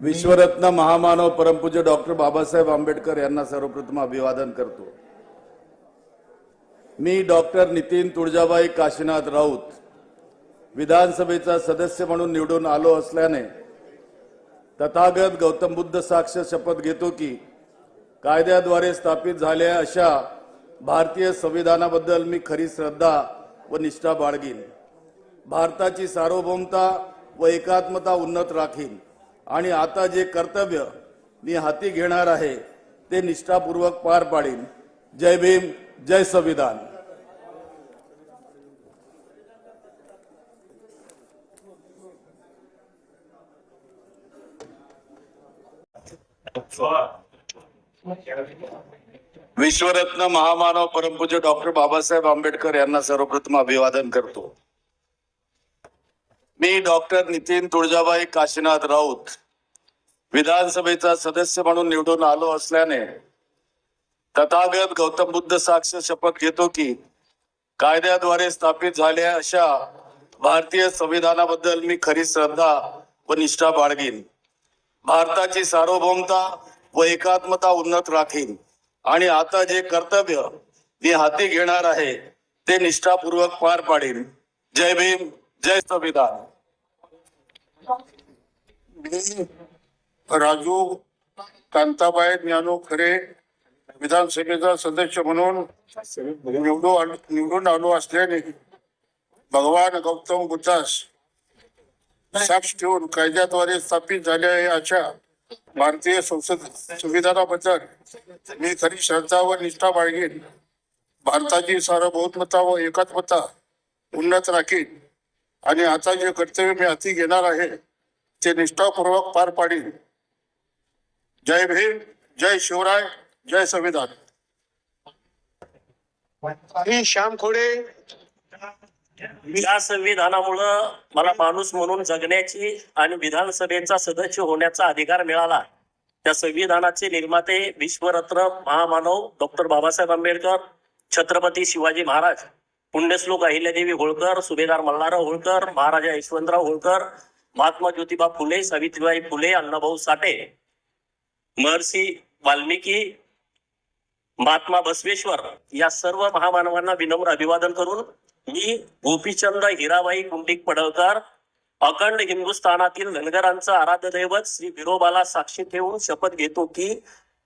विश्वरत्न महामानव परमपूज्य डॉक्टर बाबासाहेब आंबेडकर यांना सर्वप्रथम अभिवादन करतो. मी डॉक्टर नितीन तुळजाबाई काशीनाथ राऊत विधानसभेचा सदस्य म्हणून निवडून आलो असल्याने तथागत गौतम बुद्ध साक्ष शपथ घेतो की कायद्याद्वारे स्थापित झालेल्या अशा भारतीय संविधानाबद्दल मी खरी श्रद्धा व निष्ठा बाळगीन. भारताची सार्वभौमता व एकात्मता उन्नत राखीन. आणि आता जे कर्तव्य मी हाती घेणार आहे ते निष्ठापूर्वक पार पाडीन. जय भीम जय संविधान. विश्वरत्न महामानव परमपूज्य डॉक्टर बाबासाहेब आंबेडकर यांना सर्वप्रथम अभिवादन करतो. मी डॉक्टर नितीन तुळजाबाई काशीनाथ राऊत विधानसभेचा सदस्य म्हणून निवडून आलो असल्याने तथागत गौतम बुद्ध साक्ष शपथ घेतो की कायद्याद्वारे स्थापित झाल्या अशा भारतीय संविधानाबद्दल मी खरी श्रद्धा व निष्ठा बाळगीन. भारताची सार्वभौमता व एकात्मता उन्नत राखीन. आणि आता जे कर्तव्य मी हाती घेणार आहे ते निष्ठापूर्वक पार पाडीन. जय भीम. जय संविधान. मी राजू कांताबाई ज्ञानू खरे विधानसभेचा सदस्य म्हणून निवडून आलो- निवडून आलो असल्याने भगवान गौतम बुद्धास साक्ष ठेवून कायद्याद्वारे स्थापित झालेल्या अशा भारतीय संसद संविधानाबद्दल मी खरी श्रद्धा व निष्ठा बाळगेन. भारताची सार्वभौमता व एकात्मता उन्नत राखीन. आणि आता जे कर्तव्य मी हाती घेणार आहे. ते निष्ठापूर्वक पार पाडीन. जय भीम जय शिवराय जय संविधान. मी श्याम खोडे. या संविधानामुळं मला माणूस म्हणून जगण्याची आणि विधानसभेचा सदस्य होण्याचा अधिकार मिळाला. त्या संविधानाचे निर्माते विश्वरत्न महामानव डॉक्टर बाबासाहेब आंबेडकर छत्रपती शिवाजी महाराज. पुण्यश्लोक अहिल्यादेवी होळकर सुभेदार मल्हारराव होळकर महाराजा यशवंतराव होळकर महात्मा ज्योतिबा फुले सावित्रीबाई फुले अण्णाभाऊ साठे महर्षी वाल्मिकी महात्मा बसवेश्वर या सर्व महामानवांना विनम्र अभिवादन करून मी गोपीचंद हिराबाई कुंडिक पडळकर अखंड हिंदुस्थानातील धनगरांचं आराध्य दैवत श्री विरोबाला साक्षी ठेवून शपथ घेतो की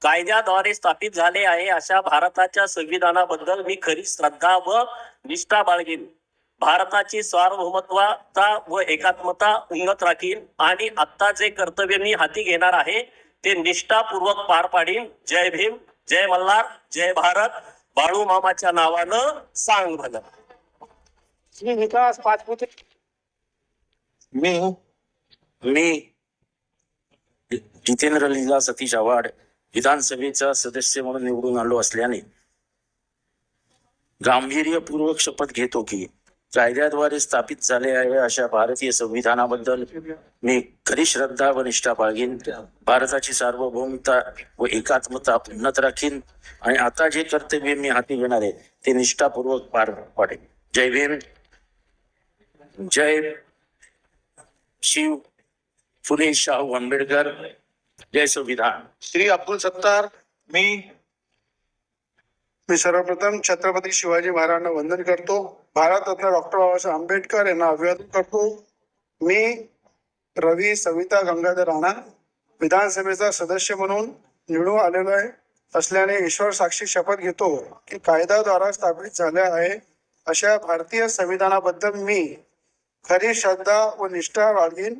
कायद्याद्वारे स्थापित झाले आहे अशा भारताच्या संविधानाबद्दल मी खरी श्रद्धा व निष्ठा बाळगीन. भारताची सार्वभौमत्वता व एकात्मता उन्नत राखीन आणि आता जे कर्तव्य मी हाती घेणार आहे ते निष्ठापूर्वक पार पाडीन. जय भीम जय मल्हार जय भारत. बाळू मामाच्या नावानं सांग भलं श्री विकास पाचपुते. मी? मी? जितेंद्र लीला सतीश आव्हाड विधानसभेचा सदस्य म्हणून निवडून आलो असल्याने गांभीर्यपूर्वक शपथ घेतो की कायद्याद्वारे स्थापित झाले आहे अशा भारतीय संविधानाबद्दल मी खरी श्रद्धा व निष्ठा बाळगीन. भारताची सार्वभौमता व एकात्मता उन्नत राखीन. आणि आता जे कर्तव्य मी हाती घेणार आहे ते निष्ठापूर्वक पार पाडेन. जय भीम. जय शिव फुले शाहू आंबेडकर. जय संविधान. श्री अब्दुल सत्तार मी मी सर्वप्रथम छत्रपती शिवाजी महाराजांना वंदन करतो. भारतरत्न डॉक्टर बाबासाहेब आंबेडकर यांना अभिवादन करतो. मी रवी सविता गंगाधर राणा विधानसभेचा सदस्य म्हणून निवडून आलेलो आहे. असल्याने ईश्वर साक्षी शपथ घेतो की कायद्याद्वारा स्थापित झाल्या आहे. अशा भारतीय संविधानाबद्दल मी खरी श्रद्धा व निष्ठा बाळगीन.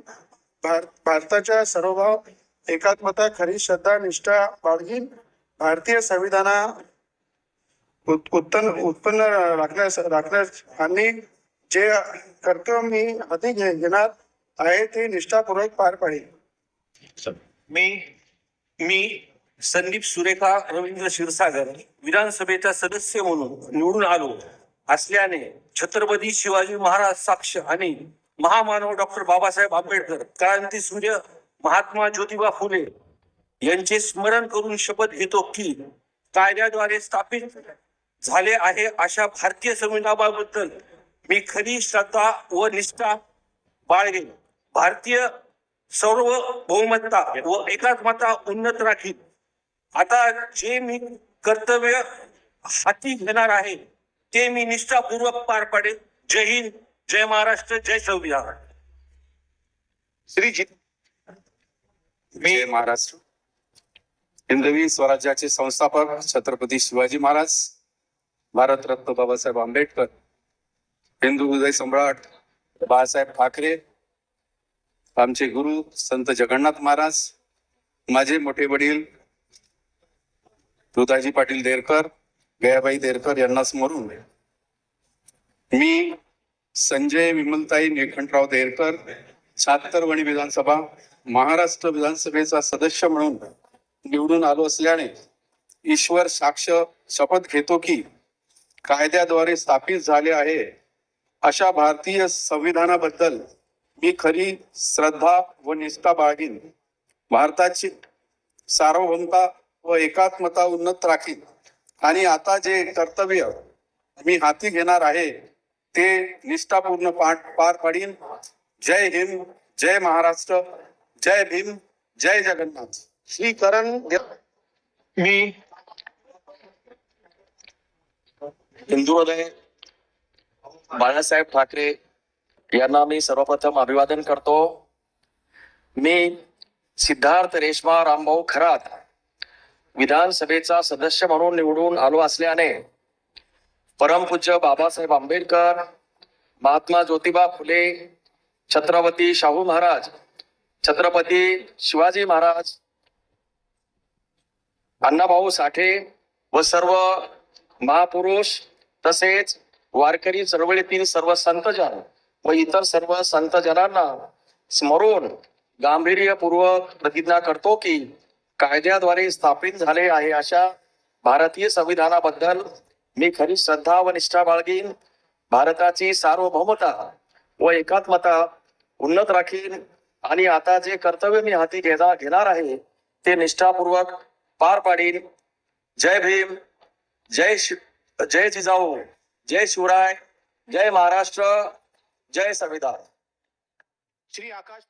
भार भारताच्या सर्वभाव एकात्मता खरी श्रद्धा निष्ठा बाळगीन. भारतीय संविधाना उत्पन्न उत्पन्न राखण्यास राखण्यास आणि जे कर्तव्य मी अधिक घेणार आहे ते निष्ठापूर्वक पार पाडेल. मी मी संदीप सुरेखा रवींद्र क्षीरसागर विधानसभेचा सदस्य म्हणून निवडून आलो असल्याने छत्रपती शिवाजी महाराज साक्ष आणि महामानव डॉक्टर बाबासाहेब आंबेडकर क्रांती सूर्य महात्मा ज्योतिबा फुले यांचे स्मरण करून शपथ घेतो की कायद्याद्वारे स्थापित झाले आहे अशा भारतीय संविधानाबद्दल मी खरी श्रद्धा व निष्ठा बाळगेन. भारतीय सर्व बहुमतता व एकात्मता उन्नत राखील आता जे मी कर्तव्य हाती घेणार आहे ते मी निष्ठापूर्वक पार पाडेल जय हिंद जय महाराष्ट्र जय संविधान. श्री जित मी महाराष्ट्र. हिंदवी स्वराज्याचे संस्थापक छत्रपती शिवाजी महाराज. भारतरत्न बाबासाहेब आंबेडकर हिंदू हृदय सम्राट बाळासाहेब ठाकरे आमचे गुरु संत जगन्नाथ महाराज माझे मोठे वडील दुधाजी पाटील देरकर गयाबाई देरकर यांना स्मरून मी संजय विमलताई निळखंडराव देरकर सातरवणी विधानसभा महाराष्ट्र विधानसभेचा सदस्य म्हणून निवडून आलो असल्याने ईश्वर साक्ष शपथ घेतो की कायद्याद्वारे स्थापित झाले आहे. अशा भारतीय संविधानाबद्दल मी खरी श्रद्धा व निष्ठा बाळगीन. भारताची सार्वभौमता व एकात्मता उन्नत राखीन. आणि आता जे कर्तव्य मी हाती घेणार आहे ते निष्ठापूर्ण पाठ पार पाडीन. जय हिंद जय महाराष्ट्र जय भीम जय जगन्नाथ. श्री करण मी हिंदूमध्ये बाळासाहेब ठाकरे यांना मी सर्वप्रथम अभिवादन करतो. मी सिद्धार्थ रेशमा रामभाऊ खरात विधानसभेचा सदस्य म्हणून निवडून आलो असल्याने परमपूज्य बाबासाहेब आंबेडकर महात्मा ज्योतिबा फुले छत्रपती शाहू महाराज छत्रपती शिवाजी महाराज अण्णाभाऊ साठे व सर्व महापुरुष तसेच वारकरी चळवळीतील सर्व संतजन व इतर सर्व संतजनांना स्मरून गांभीर्यपूर्वक प्रतिज्ञा करतो की कायद्याद्वारे स्थापित झाले आहे अशा भारतीय संविधानाबद्दल मी खरी श्रद्धा व निष्ठा बाळगीन. भारताची सार्वभौमता व एकात्मता उन्नत राखीन. आणि आता जे कर्तव्य मी हाती घेणार घेणार आहे ते निष्ठापूर्वक पार पाडीन. जय भीम. जय शिव जय जिजाऊ जय शिवराय जय महाराष्ट्र जय संविधान. श्री आकाश